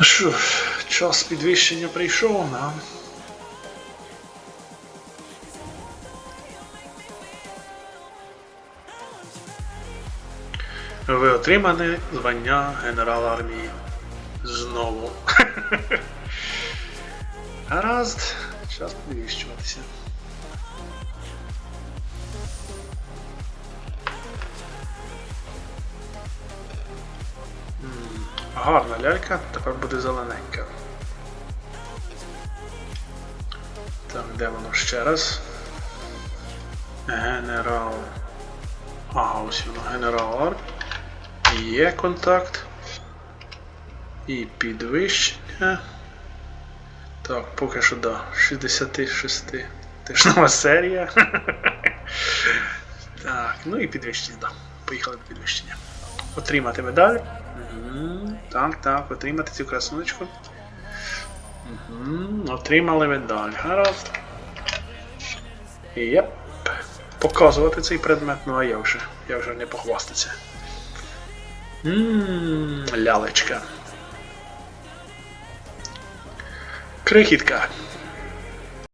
що ж, час підвищення прийшов нам. Ви отримали звання генерала армії. Знову. Гаразд, час підвищуватися. Гарна лялька, тепер буде зелененька. Так, де воно ще раз? Генерал. Ага, ось воно, генерал Арк. Є контакт. І підвищення. Так, поки що да. 66 тижнова серія. так, ну і підвищення, да. Поїхали до підвищення. Отримати медаль. Так, так, отримати цю красуночку. Отримали медаль. Гаразд. Єп. Показувати цей предмет, ну а я вже. Я вже не похвастаться. Ммм, лялечка. Крихітка.